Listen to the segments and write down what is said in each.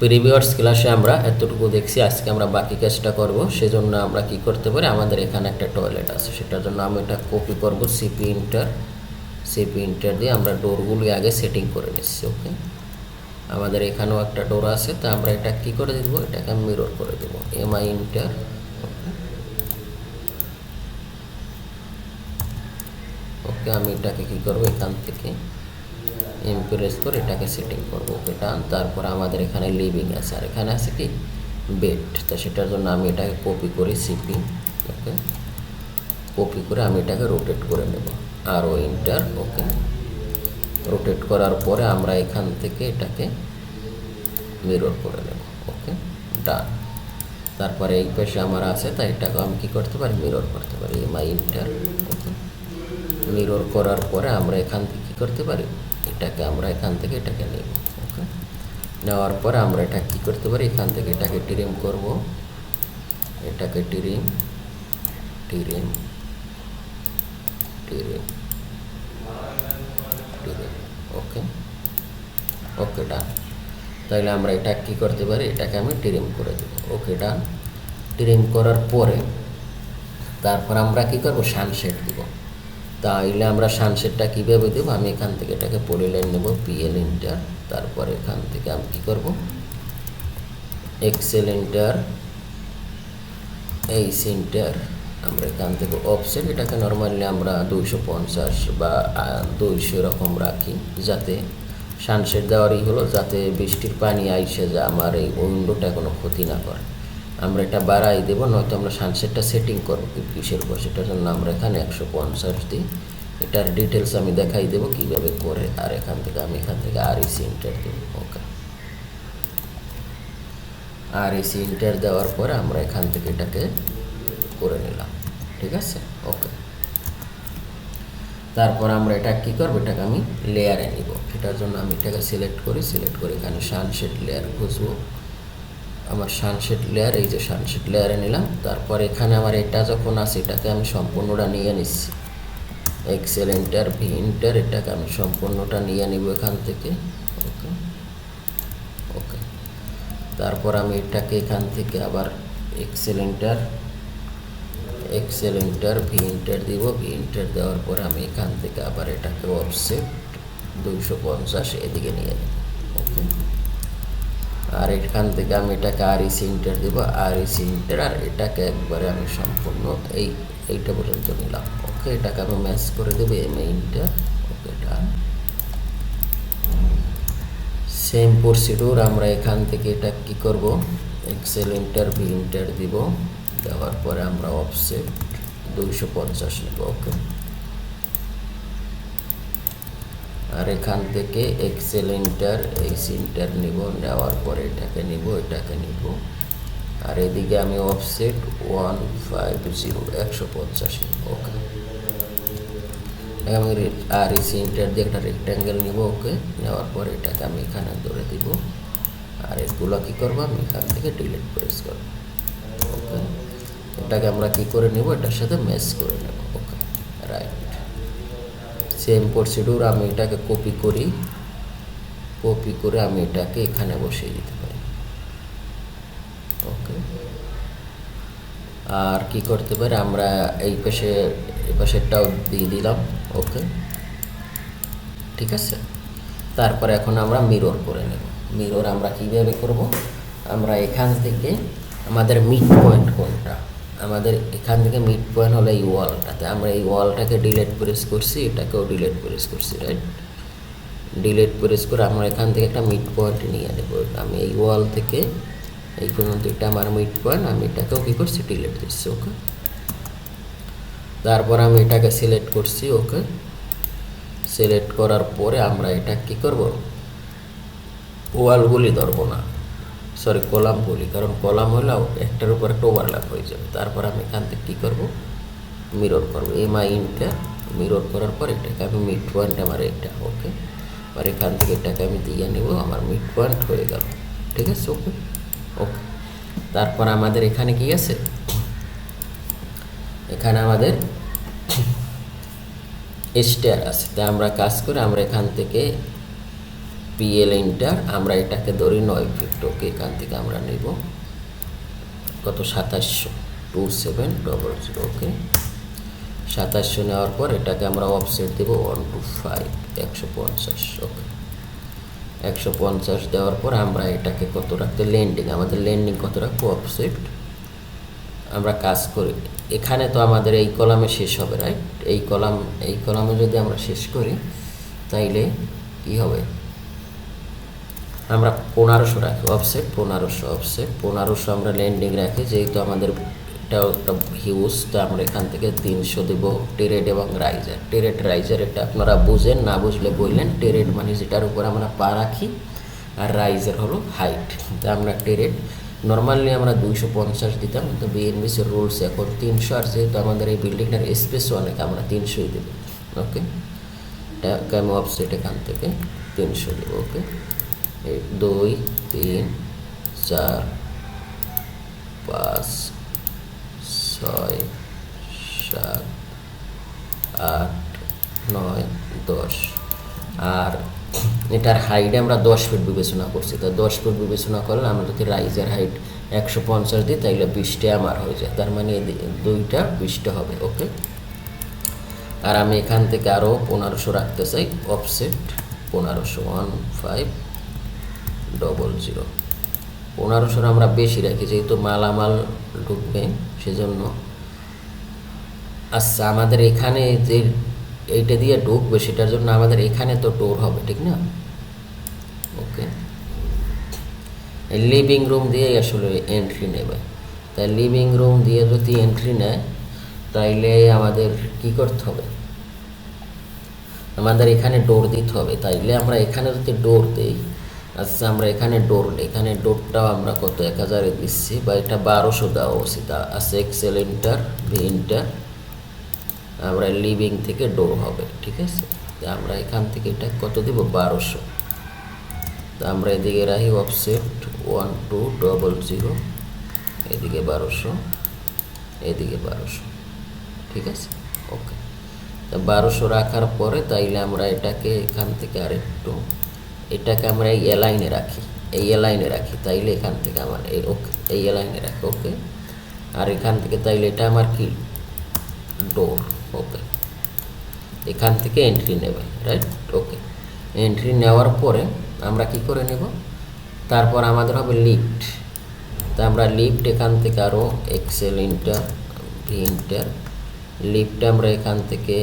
Previous ক্লাসে আমরা এতটুকু দেখছি, আজকে আমরা বাকি কাজটা করব। সেজন্য আমরা কি করতে পারি? আমাদের এখানে একটা টয়লেট আছে, সেটার জন্য আমি এটা কপি করব সিপি ইন্টার সিপি ইন্টার দিয়ে আমরা ডোরগুলি আগে সেটিং করে নিচ্ছি ওকে আমাদের এখানেও একটা ডোর আছে, তা আমরা এটা কি করে দেবো এটাকে আমি মিরর করে দেবো এমআই ইন্টার ওকে আমি এটাকে কি করব? এখান থেকে ইমপ্রেস করে এটাকে সেটিং করব এটা তারপর আমাদের এখানে লিভিং আছে। আর এখানে আছে কি? বেড তা সেটার জন্য আমি এটাকে কপি করে সিপি ওকে কপি করে আমি এটাকে রোটেট করে নেব। আর ও ইন্টার ওকে রোটেট করার পরে আমরা এখান থেকে এটাকে মিরর করে নেব ওকে ডান তারপরে এই পাশে আমার আছে, তাই এটাকে আমি কী করতে পারি? মিরর করতে পারি। এমআই ইন্টার ওকে মিরর করার পরে আমরা এখান থেকে কী করতে পারি? এটাকে আমরা এখান থেকে এটাকে নেব, ওকে? নেওয়ার পরে আমরা এটা কী করতে পারি? এখান থেকে এটাকে টিরিম করব। এটাকে টিরিম টিরিম টিরিম টিরিম ওকে? ওকে ডান তাহলে আমরা এটা কী করতে পারি? এটাকে আমি টিরিম করে দেব। ওকে ডান টিরিম করার পরে তারপর আমরা কী করব? সানসেট দিব। তাইলে আমরা সানসেটটা কীভাবে দেবো? আমি এখান থেকে এটাকে পলিলাইন নেব পিএল ইন্টার তারপর এখান থেকে আমি কী করব? এক্সেল ইন্টার এই সেন্টার আমরা এখান থেকে অফসেট এটাকে নর্মালি আমরা দুইশো পঞ্চাশ বা দুইশো এরকম রাখি, যাতে সানসেট দেওয়ারই হলো, যাতে বৃষ্টির পানি আইসে, যা আমার এই উইন্ডোটা কোনো ক্ষতি না করে। আমরা এটা বাড়াই দেবো, নয়তো আমরা সানসেটটা সেটিং করব কিসের উপর? সেটার জন্য আমরা এখানে একশো পঞ্চাশ দিই। এটার ডিটেলস আমি দেখাই দেবো কীভাবে করে, আর এখান থেকে আমি এখান থেকে আর ইসি ইন্টার দেবো ওকে আর ইসি ইন্টার দেওয়ার পরে আমরা এখান থেকে এটাকে করে নিলাম, ঠিক আছে? ওকে তারপর আমরা এটা কী করব? এটাকে আমি লেয়ারে নিব। এটার জন্য আমি এটাকে সিলেক্ট করি সিলেক্ট করে এখানে সানশেড লেয়ার খুঁজবো। আমার সানশেড লেয়ার এই যে সানশেড লেয়ারে নিলাম। তারপর এখানে আমার এটা যখন আছে, এটাকে আমি সম্পূর্ণটা নিয়ে নিচ্ছি। এক্সেল ইন্টার ভি ইন্টার এটাকে আমি সম্পূর্ণটা নিয়ে নিব এখান থেকে। ওকে ওকে তারপর আমি এটাকে এখান থেকে আবার XL enter XL enter V enter দিব। ভি ইন্টার দেওয়ার পর আমি এখান থেকে আবার এটাকে অফসেট দুইশো পঞ্চাশ এদিকে নিয়ে নেব। ওকে আর এখান থেকে আমি এটাকে আর ইসি ইন্টার দেবো, আর ইসি ইন্টার আর এটাকে একবারে আমি সম্পূর্ণ এই, এইটা পর্যন্ত নিলাম। ওকে এটাকে আমি ম্যাচ করে দেবো এম ইন্টার ওকে এটা। সেম প্রসিডিউর আমরা এখান থেকে এটা কি করব? এক্সেল ইন্টার ভি ইন্টার দিব। দেওয়ার পরে আমরা অফসেট দুইশো পঞ্চাশ নেব ওকে আর এখান থেকে এক্সেল ইন্টার এইচ ইন্টার নিব, নেওয়ার পরে এটাকে নিব এটাকে নিব। আর এদিকে আমি অফসেট ওয়ান ফাইভ জিরো একশো পঞ্চাশ ওকে আমি আর ইসি ইন্টার দিয়ে একটা রেক্ট্যাঙ্গেল নিব ওকে নেওয়ার পরে এটাকে আমি এখানে ধরে দিব। আর এগুলো কী করব আমি? এখান থেকে ডিলিট প্রেস করব ওকে এটাকে আমরা কী করে নেব? এটার সাথে ম্যাচ করে নেব ওকে রাইট সেম প্রসিডিউর আমি এটাকে কপি করি। কপি করে আমি এটাকে এখানে বসিয়ে দিতে পারি। ওকে আর কি করতে পারি? আমরা এই পাশে, এই পাশেরটাও দিয়ে দিলাম। ওকে ঠিক আছে? তারপরে এখন আমরা মিরর করে নেব। মিরর আমরা কীভাবে করব? আমরা এখান থেকে আমাদের মিড পয়েন্ট কোনটা? আমাদের এখান থেকে মিড পয়েন্ট হলো এই ওয়ালটাতে আমরা এই ওয়ালটাকে ডিলেট প্রেস করছি, এটাকেও ডিলেট প্রেস করছি রাইট ডিলেট প্রেস করে আমরা এখান থেকে একটা মিড পয়েন্ট নিয়ে নেব। আমি এই ওয়াল থেকে এই পর্যন্ত এটা আমার মিড পয়েন্ট আমি এটাকেও কী করছি ডিলেট দিচ্ছি ওকে তারপর আমি এটাকে সিলেক্ট করছি ওকে সিলেক্ট করার পরে আমরা এটা কী করব? ওয়ালগুলি ধরবো না। সরি কলাম বলি। কারণ কলাম হলেও একটার উপর একটা ওভারল্যাপ হয়ে যাবে। তারপর আমি এখান থেকে কী করব? মিরর করব। এম আই ইনটা মিরর করার পর এটাকে আমি মিড পয়েন্ট আমার এটা ওকে আর এখান থেকে এটাকে আমি দিয়ে নেব, আমার মিড পয়েন্ট হয়ে গেল। ঠিক আছে ওকে ওকে তারপর আমাদের এখানে কি আছে? এখানে আমাদের স্টেয়ার আছে। তাই আমরা কাজ করে আমরা এখান থেকে পিএল ইন্টার আমরা এটাকে ধরি নয় ফিট ওকে, এখান থেকে আমরা নেব কত? সাতাশশো। Two seven double zero okay. সাতাশশো নেওয়ার পর এটাকে আমরা অফসেট দেবো ওয়ান টু ফাইভ একশো পঞ্চাশ, ওকে। একশো পঞ্চাশ দেওয়ার পর আমরা এটাকে কত রাখতে? ল্যান্ডিং আমাদের ল্যান্ডিং কত রাখব? অফসেট আমরা কাজ করি। এখানে তো আমাদের এই কলামে শেষ হবে রাইট এই কলাম এই কলামে যদি আমরা শেষ করি, তাইলে কি হবে? আমরা পনেরোশো রাখি অফসেট পনেরোশো অফসেট পনেরোশো আমরা ল্যান্ডিং রাখি, যেহেতু আমাদের এটাও একটা হিউজ তো আমরা এখান থেকে তিনশো দেব টেরেড এবং রাইজার টেরেড রাইজার এটা আপনারা বুঝেন, না বুঝলে বললেন টেরেড মানে যেটার উপর আমরা পা রাখি, আর রাইজার হলো হাইট তো আমরা টেরেড নর্মালি আমরা দুইশো পঞ্চাশ দিতাম, কিন্তু বিএনবিসির রুলস এখন তিনশো, আর যেহেতু আমাদের এই বিল্ডিংটার স্পেস অনেক, আমরা তিনশোই দেবো ওকে আমি অফসেট এখান থেকে তিনশো দেবো ওকে দুই, তিন, চার, পাঁচ, ছয়, সাত, আট, নয়, দশ। আর এটার হাইটে আমরা দশ ফিট বিবেচনা করছি। তো দশ ফিট বিবেচনা করলে আমরা যদি রাইজের হাইট একশো পঞ্চাশ দিই, তাইলে বিশটা আমার হয়ে যায়। তার মানে দুইটা বিশটা হবে, ওকে? আর আমি এখান থেকে আরও পনেরোশো রাখতে চাই অফসেট পনেরোশো ওয়ান ফাইভ ডবল জিরো পনেরোশোর আমরা বেশি রাখি, যেহেতু মালামাল ঢুকবে সেজন্য। আচ্ছা আমাদের এখানে যে এইটা দিয়ে ঢুকবে সেটার জন্য আমাদের এখানে তো ডোর হবে, ঠিক না? ওকে লিভিং রুম দিয়েই আসলে এন্ট্রি নেবে। তাই লিভিং রুম দিয়ে যদি এন্ট্রি নেয়, তাইলে আমাদের কি করতে হবে? আমাদের এখানে ডোর দিতে হবে। তাইলে আমরা এখানে যদি ডোর দিই আচ্ছা আমরা এখানে ডোর এখানে ডোরটাও আমরা কত? এক হাজারে দিচ্ছি, বা এটা বারোশো দেওয়া উচিত। আছে এক্সেল ইন্টার ভি ইন্টার আমরা লিভিং থেকে ডোর হবে, ঠিক আছে? আমরা এখান থেকে এটা কত দিব? বারোশো। তো আমরা এদিকে রাখি offset one two double zero এদিকে বারোশো এদিকে বারোশো, ঠিক আছে? ওকে তা বারোশো রাখার পরে তাইলে আমরা এটাকে এখান থেকে আরেকটু এটাকে আমরা এই এলাইনে রাখি। এই এলাইনে রাখি, তাইলে এখান থেকে আমার এই ওকে এই এলাইনে রাখি ওকে আর এখান থেকে তাইলে এটা আমার কি? ডোর ওকে এখান থেকে এন্ট্রি নেবে রাইট ওকে এন্ট্রি নেওয়ার পরে আমরা কি করে নেব? তারপর আমাদের হবে লিফট তা আমরা লিফট এখান থেকে আরও XL enter V enter lift আমরা এখান থেকে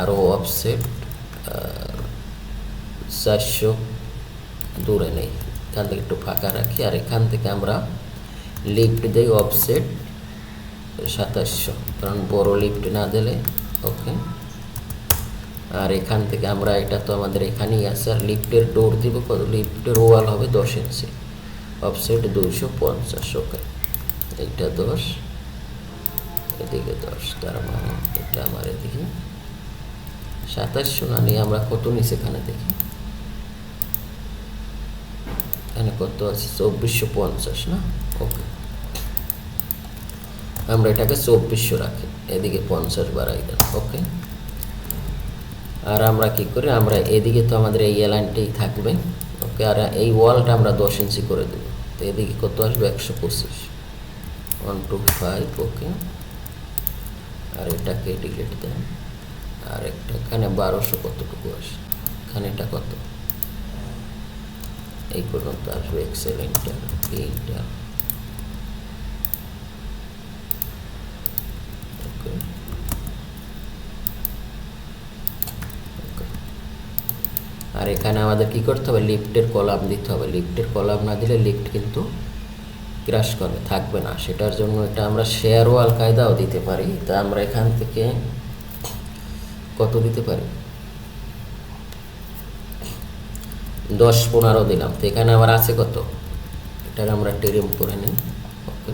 আরও অফসেট চারশো দূরে নেই। এখান থেকে একটু ফাঁকা রাখি, আর এখান থেকে আমরা লিফট দিই অফসেট সাতাশশো। কারণ বড় লিফট না দিলে ওকে আর এখান থেকে আমরা, এটা তো আমাদের এখানেই আছে, আর লিফটের ডোর দিব কত? লিফটের ওয়াল হবে দশ ইঞ্চি অফসেট দুইশো পঞ্চাশ ওকে এইটা দশ, এদিকে দশ, তার মানে এটা আমার এদিকে সাতাশশো না নিয়ে আমরা কত নিচে এখানে দেখি? এখানে কত আছে? চব্বিশশো পঞ্চাশ, না? ওকে আমরা এটাকে চব্বিশশো রাখি। এদিকে পঞ্চাশ বাড়াই দেন ওকে আর আমরা কি করি? আমরা এদিকে তো আমাদের এই এলাইনটাই থাকবে ওকে আর এই ওয়ালটা আমরা দশ ইঞ্চি করে দেব। তো এদিকে কত আসবে? একশো পঁচিশ। ওয়ান টু ফাইভ ওকে আর এটাকে ডিলিট দেন। আর একটা এখানে বারোশো কতটুকু আসে? এখানে এটা কত? এই পর্যন্ত আসবে এক্সেল ওকে ওকে আর এখানে আমাদের কি করতে হবে? লিফটের কলাম দিতে হবে। লিফটের কলাম না দিলে লিফট কিন্তু ক্রাশ করবে, থাকবে না। সেটার জন্য এটা আমরা শেয়ার ওয়াল কায়দাও দিতে পারি। তা আমরা এখান থেকে কত দিতে পারি? দশ পনেরো দিলাম তো এখানে আবার আছে কত? এটাকে আমরা টেরিম করে নিই। ওকে।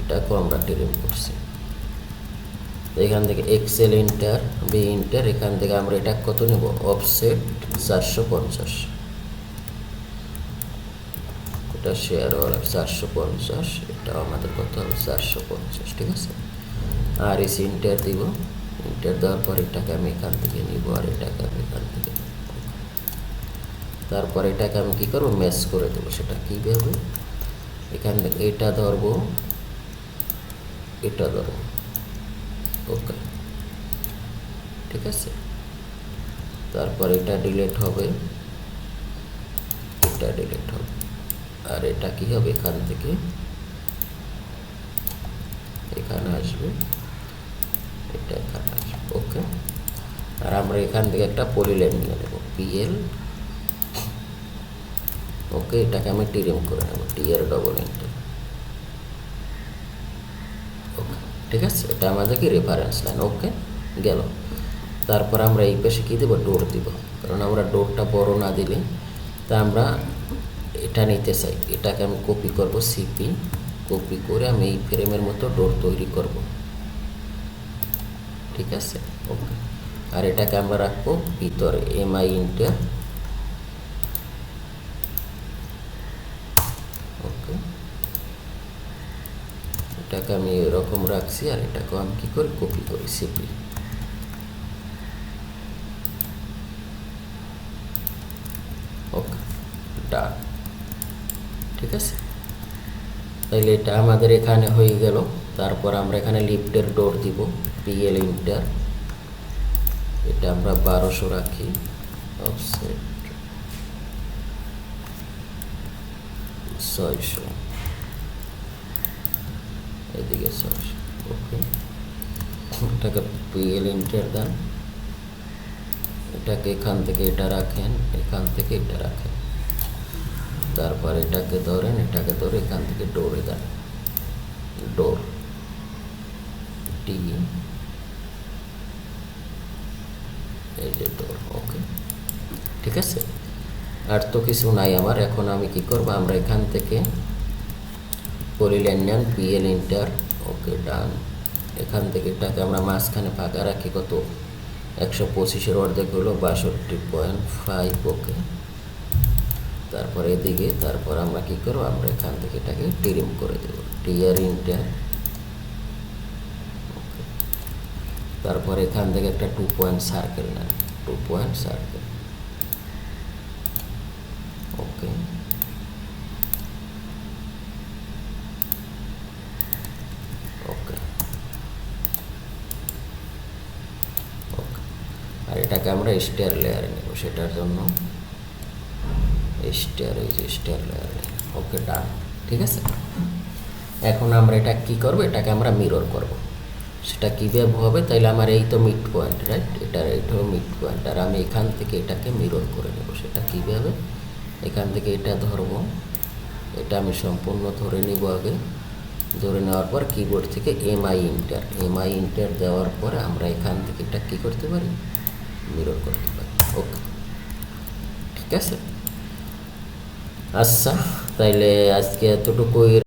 এটাকেও আমরা টেরিম করছি। এখান থেকে এক্সেল ইন্টার বি ইন্টার এখান থেকে আমরা এটা কত নেব? অফসেট চারশো পঞ্চাশ। এটা শেয়ার ওয়ালা চারশো পঞ্চাশ এটা আমাদের কত হবে? চারশো পঞ্চাশ, ঠিক আছে? আর এসি ইন্টার দিব। ইন্টার দেওয়ার পর এটাকে আমি এখান থেকে নিব, আর এটাকে আমি এখান থেকে তারপর এটাকে আমি কী করব? ম্যাচ করে দেবো সেটা। কীভাবে? এখান থেকে এটা ধরবো। এটা ধরবো। ওকে। ঠিক আছে? তারপর এটা ডিলিট হবে। এটা ডিলিট হবে। আর এটা কি হবে? এখান থেকে। এখানে আসবে। এটা এখানে আসবে। ওকে। আর আমরা এখান থেকে একটা পলিলাইন নিয়ে নেব। পিএল ওকে এটাকে আমি টিরিম করে নেব টিএর ডবল ইন্টার ওকে, ঠিক আছে? এটা আমাদের কি রেফারেন্স লাইন ওকে? গেল। তারপর আমরা এই পাশে কী দেবো? ডোর দিব। কারণ আমরা ডোরটা বড় না দিলে, তা আমরা এটা নিতে চাই। এটাকে আমি কপি করব সিপি কপি করে আমি এই ফ্রেমের মতো ডোর তৈরি করব। ঠিক আছে? ওকে। আর এটাকে আমরা রাখব ভিতরে এমআই ইন্টার ওকে এটাকে আমি এরকম রাখছি আর এটাকেও আমি কী করি কপি করি সিপি ওকে, ডান। ঠিক আছে? তাহলে এটা আমাদের এখানে হয়ে গেল। তারপর আমরা এখানে লিফটের ডোর দিব, পিএল ইন্টার। এটা আমরা বারোশো রাখি। অফসেট। ছয়শো। এদিকে ছয়শো ওকে। এটাকে পিএল ইন্টার দেন। এটাকে এখান থেকে এটা রাখেন, এখান থেকে এটা রাখেন। তারপর এটাকে ধরেন, এটাকে ধরে এখান থেকে ডোরে দেন। ডোর টি এই যে ডোর ওকে ঠিক আছে? আর তো কিছু নাই আমার, এখন আমি কি করব? আমরা এখান থেকে নেন পিএল, ইন্টার, ওকে ডান। এখান থেকে এটাকে আমরা মাঝখানে ফাঁকা রাখি, কত? একশো পঁচিশের অর্ধেক হলো বাষট্টি পয়েন্ট ফাইভ, ওকে। তারপর এদিকে, তারপর আমরা কি করব? আমরা এখান থেকে এটাকে টিরিম করে দেব। টিয়ার ইন্টার তারপর এখান থেকে একটা টু পয়েন্ট সার্কেল নেন, two point circle, okay okay এটাকে আমরা স্টেয়ার লেয়ারে নেব, সেটার জন্য স্টেয়ার এই যে স্টেয়ার লেয়ার ওকে ডান ঠিক আছে? এখন আমরা এটা কি করব? এটাকে আমরা মিরর করব। সেটা কীভাবে হবে? তাইলে আমার এই তো মিড পয়েন্ট রাইট এটার এইটাও মিড পয়েন্ট আর আমি এখান থেকে এটাকে মিরর করে নেব। সেটা কীভাবে? এখান থেকে এটা ধরবো। এটা আমি সম্পূর্ণ ধরে নিব আগে। ধরে নেওয়ার পর কিবোর্ড থেকে এমআই ইন্টার এমআই ইন্টার দেওয়ার পরে আমরা এখান থেকে এটা কী করতে পারি? মিরর করতে পারি ওকে। ঠিক আছে? আচ্ছা তাইলে আজকে এতটুকুই